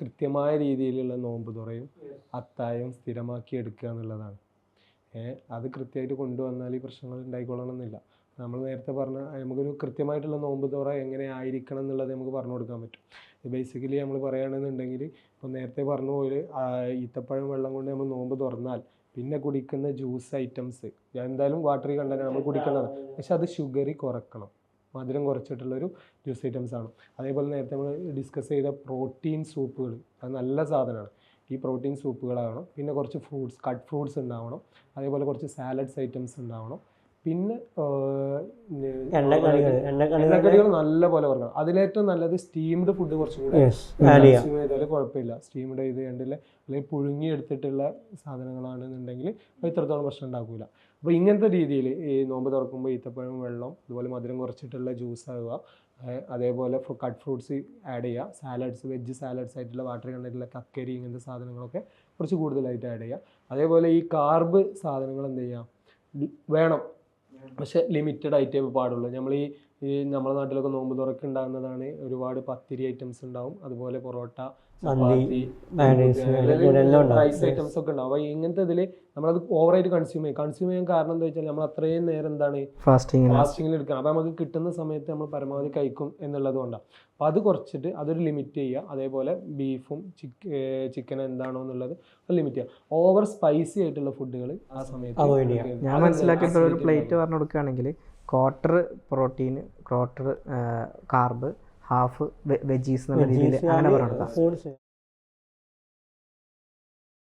കൃത്യമായ രീതിയിലുള്ള നോമ്പ് തുറയും അത്തായം സ്ഥിരമാക്കി എടുക്കുക എന്നുള്ളതാണ്. അത് കൃത്യമായിട്ട് കൊണ്ടുവന്നാൽ ഈ പ്രശ്നങ്ങൾ ഉണ്ടായിക്കൊള്ളണമെന്നില്ല. നമ്മൾ നേരത്തെ പറഞ്ഞ നമുക്കൊരു കൃത്യമായിട്ടുള്ള നോമ്പ് തുറ എങ്ങനെ ആയിരിക്കണം എന്നുള്ളത് നമുക്ക് പറഞ്ഞു കൊടുക്കാൻ പറ്റും. ബേസിക്കലി നമ്മൾ പറയുകയാണെന്നുണ്ടെങ്കിൽ ഇപ്പോൾ നേരത്തെ പറഞ്ഞ പോലെ ഈത്തപ്പഴം വെള്ളം കൊണ്ട് നമ്മൾ നോമ്പ് തുറന്നാൽ പിന്നെ കുടിക്കുന്ന ജ്യൂസ് ഐറ്റംസ് എന്തായാലും വാട്ടറി കണ്ടന്റ് നമ്മൾ കുടിക്കുന്നത് പക്ഷെ അത് ഷുഗറി കുറക്കണം. മധുരം കുറച്ചിട്ടുള്ളൊരു ജ്യൂസ് ഐറ്റംസ് ആണ്. അതേപോലെ നേരത്തെ നമ്മൾ ഡിസ്കസ് ചെയ്ത പ്രോട്ടീൻ സൂപ്പുകൾ അത് നല്ല സാധനമാണ്. ഈ പ്രോട്ടീൻ സൂപ്പുകളാകണം പിന്നെ കുറച്ച് ഫ്രൂട്ട്സ് കട്ട് ഫ്രൂട്ട്സ് ഉണ്ടാവണം. അതേപോലെ കുറച്ച് സാലഡ്സ് ഐറ്റംസ് ഉണ്ടാവണം. പിന്നെ എണ്ണക്കടികൾ നല്ല പോലെ കുറക്കണം അതിലേറ്റവും നല്ലത് സ്റ്റീംഡ് ഫുഡ് കുറച്ചുകൂടി കൺസ്യൂം കുഴപ്പമില്ല. സ്റ്റീംഡ് ചെയ്ത് കണ്ടില്ല. അല്ലെങ്കിൽ പുഴുങ്ങി എടുത്തിട്ടുള്ള സാധനങ്ങളാണെന്നുണ്ടെങ്കിൽ അത് ഇത്രത്തോളം പ്രശ്നം ഉണ്ടാക്കില്ല അപ്പോൾ ഇങ്ങനത്തെ രീതിയിൽ ഈ നോമ്പ് തുറക്കുമ്പോൾ ഈത്തപ്പഴം വെള്ളം അതുപോലെ മധുരം കുറച്ചിട്ടുള്ള ജ്യൂസ് ആവുക അതേപോലെ കട്ട് ഫ്രൂട്ട്സ് ആഡ് ചെയ്യുക സാലഡ്സ് വെജ് സാലഡ്സ് ആയിട്ടുള്ള വാട്ടർ കണ്ടിട്ടുള്ള കക്കരി ഇങ്ങനത്തെ സാധനങ്ങളൊക്കെ കുറച്ച് കൂടുതലായിട്ട് ആഡ് ചെയ്യുക. അതേപോലെ ഈ കാർബ് സാധനങ്ങൾ എന്ത് ചെയ്യുക? വേണം. പക്ഷെ ലിമിറ്റഡ് ആയിട്ടേ പാടുള്ളൂ. നമ്മൾ ഈ ഈ നമ്മുടെ നാട്ടിലൊക്കെ നോമ്പ് തുറക്ക് ഉണ്ടാകുന്നതാണ് ഒരുപാട് പത്തിരി ഐറ്റംസ് ഉണ്ടാവും. അതുപോലെ പൊറോട്ട. റൈസ് ഐറ്റംസ് ഒക്കെ ഉണ്ടാവും. അപ്പൊ ഇങ്ങനത്തെ ഇതിൽ നമ്മളത് ഓവറായിട്ട് കൺസ്യൂം ചെയ്യും. കൺസ്യൂം ചെയ്യാൻ കാരണം എന്താ വെച്ചാൽ നമ്മൾ അത്രയും നേരം എന്താണ് ഫാസ്റ്റിംഗ് ഫാസ്റ്റിംഗിൽ എടുക്കണം. അപ്പോൾ നമുക്ക് കിട്ടുന്ന സമയത്ത് നമ്മൾ പരമാവധി കഴിക്കും എന്നുള്ളത് കൊണ്ടാണ് അപ്പോൾ അത് കുറച്ചിട്ട് അതൊരു ലിമിറ്റ് ചെയ്യുക. അതേപോലെ ബീഫും ചിക്കൻ എന്താണോ എന്നുള്ളത് ലിമിറ്റ് ചെയ്യുക. ഓവർ സ്പൈസി ആയിട്ടുള്ള ഫുഡുകൾ ആ സമയത്ത് ഞാൻ മനസ്സിലാക്കിയത് ഒരു പ്ലേറ്റ് പറഞ്ഞു കൊടുക്കുകയാണെങ്കിൽ quarter protein quarter carb half veggies എന്നുള്ള രീതിയിൽ അങ്ങനെ പറഞ്ഞു കൊടുക്കാം